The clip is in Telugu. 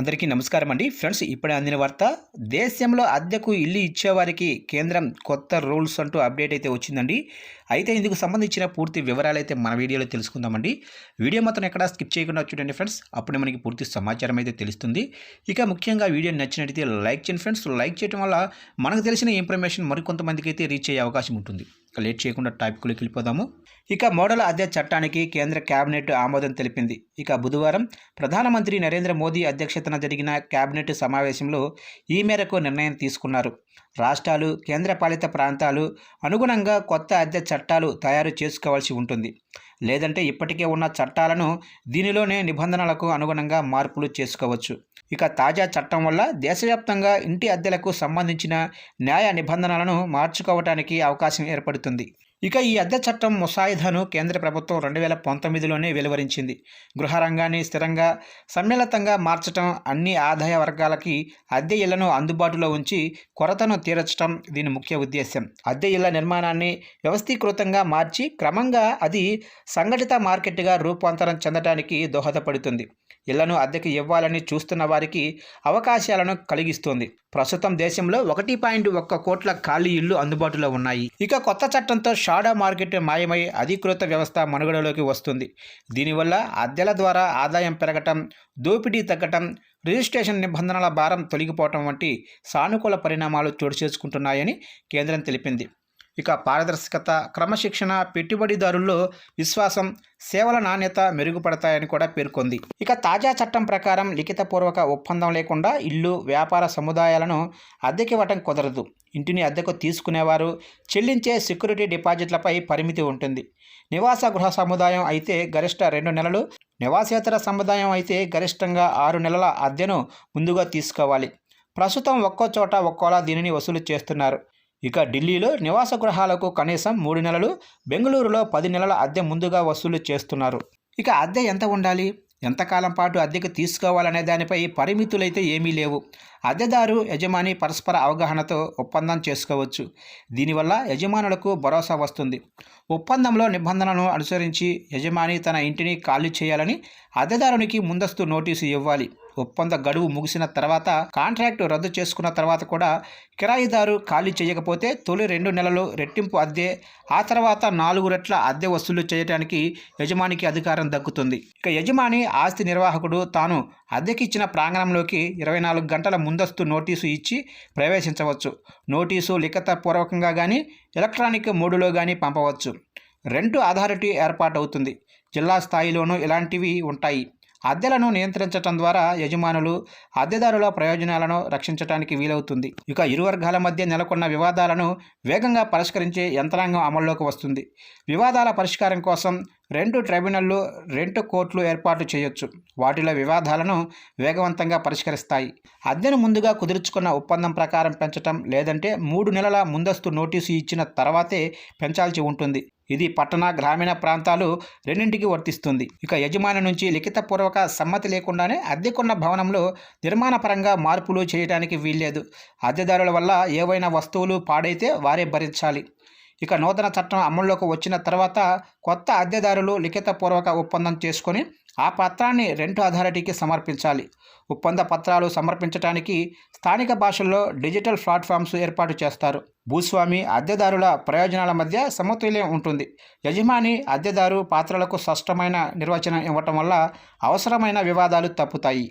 అందరికీ నమస్కారం అండి. ఫ్రెండ్స్ ఇప్పుడే అందిన వార్త దేశంలో అద్దెకు ఇల్లు ఇచ్చేవారికి కేంద్రం కొత్త రూల్స్ అంటూ అప్డేట్ అయితే వచ్చిందండి. అయితే ఇందుకు సంబంధించిన పూర్తి వివరాలు అయితే మన వీడియోలో తెలుసుకుందామండి. వీడియో మాత్రం ఎక్కడా స్కిప్ చేయకుండా చూడండి ఫ్రెండ్స్. అప్పుడే మనకి పూర్తి సమాచారం అయితే తెలుస్తుంది. ఇక ముఖ్యంగా వీడియో నచ్చినట్టయితే లైక్ చేయండి ఫ్రెండ్స్. లైక్ చేయడం వల్ల మనకు తెలిసిన ఇన్ఫర్మేషన్ మరికొంతమందికి అయితే రీచ్ అయ్యే అవకాశం ఉంటుంది. లేట్ చేయకుండా టాపిక్లోకి వెళ్ళిపోదాము. ఇక మోడల్ అద్దె చట్టానికి కేంద్ర కేబినెట్ ఆమోదం తెలిపింది. ఇక బుధవారం ప్రధానమంత్రి నరేంద్ర మోదీ అధ్యక్షతన జరిగిన కేబినెట్ సమావేశంలో ఈ మేరకు నిర్ణయం తీసుకున్నారు. రాష్ట్రాలు కేంద్రపాలిత ప్రాంతాలు అనుగుణంగా కొత్త అద్దె చట్టాలు తయారు చేసుకోవాల్సి ఉంటుంది. లేదంటే ఇప్పటికే ఉన్న చట్టాలను దీనిలోనే నిబంధనలకు అనుగుణంగా మార్పులు చేసుకోవచ్చు. ఇక తాజా చట్టం వల్ల దేశవ్యాప్తంగా ఇంటి అద్దెలకు సంబంధించిన న్యాయ నిబంధనలను మార్చుకోవటానికి అవకాశం ఏర్పడుతుంది. ఇక ఈ అద్దె చట్టం ముసాయిదాను కేంద్ర ప్రభుత్వం రెండు వేల పంతొమ్మిదిలోనే వెలువరించింది. గృహ రంగాన్ని స్థిరంగా సమ్మిళితంగా మార్చడం అన్ని ఆదాయ వర్గాలకి అద్దె ఇళ్ళను అందుబాటులో ఉంచి కొరతను తీర్చడం దీని ముఖ్య ఉద్దేశ్యం. అద్దె ఇళ్ళ నిర్మాణాన్ని వ్యవస్థీకృతంగా మార్చి క్రమంగా అది సంఘటిత మార్కెట్గా రూపాంతరం చెందడానికి దోహదపడుతుంది. ఇళ్ళను అద్దెకి ఇవ్వాలని చూస్తున్న వారికి అవకాశాలను కలిగిస్తుంది. ప్రస్తుతం దేశంలో ఒకటి పాయింట్ ఒక్క కోట్ల ఖాళీ ఇళ్ళు అందుబాటులో ఉన్నాయి. ఇక కొత్త చట్టంతో షాడా మార్కెట్ మాయమై అధికృత వ్యవస్థ మనుగడలోకి వస్తుంది. దీనివల్ల అద్దెల ద్వారా ఆదాయం పెరగటం దోపిడీ తగ్గటం రిజిస్ట్రేషన్ నిబంధనల భారం తొలగిపోవటం వంటి సానుకూల పరిణామాలు చోటు చేసుకుంటున్నాయని కేంద్రం తెలిపింది. ఇక పారదర్శకత క్రమశిక్షణ పెట్టుబడిదారుల్లో విశ్వాసం సేవల నాణ్యత మెరుగుపడతాయని కూడా పేర్కొంది. ఇక తాజా చట్టం ప్రకారం లిఖితపూర్వక ఒప్పందం లేకుండా ఇల్లు వ్యాపార సముదాయాలను అద్దెకివ్వటం కుదరదు. ఇంటిని అద్దెకు తీసుకునేవారు చెల్లించే సెక్యూరిటీ డిపాజిట్లపై పరిమితి ఉంటుంది. నివాస గృహ సముదాయం అయితే గరిష్ట రెండు నెలలు నివాసేతర సముదాయం అయితే గరిష్టంగా ఆరు నెలల అద్దెను ముందుగా తీసుకోవాలి. ప్రస్తుతం ఒక్కో చోట ఒక్కోలా దీనిని వసూలు చేస్తున్నారు. ఇక ఢిల్లీలో నివాస గృహాలకు కనీసం మూడు నెలలు బెంగళూరులో పది నెలల అద్దె ముందుగా వసూలు చేస్తున్నారు. ఇక అద్దె ఎంత ఉండాలి? ఎంతకాలం పాటు అద్దెకు తీసుకోవాలనే దానిపై పరిమితులైతే ఏమీ లేవు. అద్దెదారు యజమాని పరస్పర అవగాహనతో ఒప్పందం చేసుకోవచ్చు. దీనివల్ల యజమానులకు భరోసా వస్తుంది. ఒప్పందంలో నిబంధనలను అనుసరించి యజమాని తన ఇంటిని ఖాళీ చేయాలని అద్దెదారునికి ముందస్తు నోటీసు ఇవ్వాలి. ఒప్పంద గడువు ముగిసిన తర్వాత కాంట్రాక్టు రద్దు చేసుకున్న తర్వాత కూడా కిరాయిదారు ఖాళీ చేయకపోతే తొలి రెండు నెలలు రెట్టింపు అద్దె ఆ తర్వాత నాలుగు రెట్ల అద్దె వసూలు చేయడానికి యజమానికి అధికారం దక్కుతుంది. ఇక యజమాని ఆస్తి నిర్వాహకుడు తాను అద్దెకిచ్చిన ప్రాంగణంలోకి ఇరవై నాలుగు గంటల ముందస్తు నోటీసు ఇచ్చి ప్రవేశించవచ్చు. నోటీసు లిఖిత పూర్వకంగా కానీ ఎలక్ట్రానిక్ మోడులో కానీ పంపవచ్చు. రెంటు అథారిటీ ఏర్పాటవుతుంది. జిల్లా స్థాయిలోనూ ఇలాంటివి ఉంటాయి. అద్దెలను నియంత్రించడం ద్వారా యజమానులు అద్దెదారుల ప్రయోజనాలను రక్షించడానికి వీలవుతుంది. ఇక ఇరు వర్గాల మధ్య నెలకొన్న వివాదాలను వేగంగా పరిష్కరించే యంత్రాంగం అమల్లోకి వస్తుంది. వివాదాల పరిష్కారం కోసం రెండు ట్రైబ్యునల్లు రెండు కోర్టులు ఏర్పాటు చేయొచ్చు. వాటిలో వివాదాలను వేగవంతంగా పరిష్కరిస్తాయి. అద్దెను ముందుగా కుదుర్చుకున్న ఒప్పందం ప్రకారం పెంచటం లేదంటే మూడు నెలల ముందస్తు నోటీసు ఇచ్చిన తర్వాతే పెంచాల్సి ఉంటుంది. ఇది పట్టణ గ్రామీణ ప్రాంతాలు రెండింటికి వర్తిస్తుంది. ఇక యజమాని నుంచి లిఖితపూర్వక సమ్మతి లేకుండానే అద్దెకున్న భవనంలో నిర్మాణపరంగా మార్పులు చేయడానికి వీల్లేదు. అద్దెదారుల వల్ల ఏవైనా వస్తువులు పాడైతే వారే భరించాలి. ఇక నూతన చట్టం అమల్లోకి వచ్చిన తర్వాత కొత్త అద్దెదారులు లిఖితపూర్వక ఒప్పందం చేసుకొని ఆ పత్రాన్ని రెంట్ అథారిటీకి సమర్పించాలి. ఒప్పంద పత్రాలు సమర్పించడానికి స్థానిక భాషల్లో డిజిటల్ ప్లాట్ఫామ్స్ ఏర్పాటు చేస్తారు. భూస్వామి అద్దెదారుల ప్రయోజనాల మధ్య సమతుల్యం ఉంటుంది. యజమాని అద్దెదారు పాత్రలకు స్పష్టమైన నిర్వచనం ఇవ్వటం వల్ల అవసరమైన వివాదాలు తప్పుతాయి.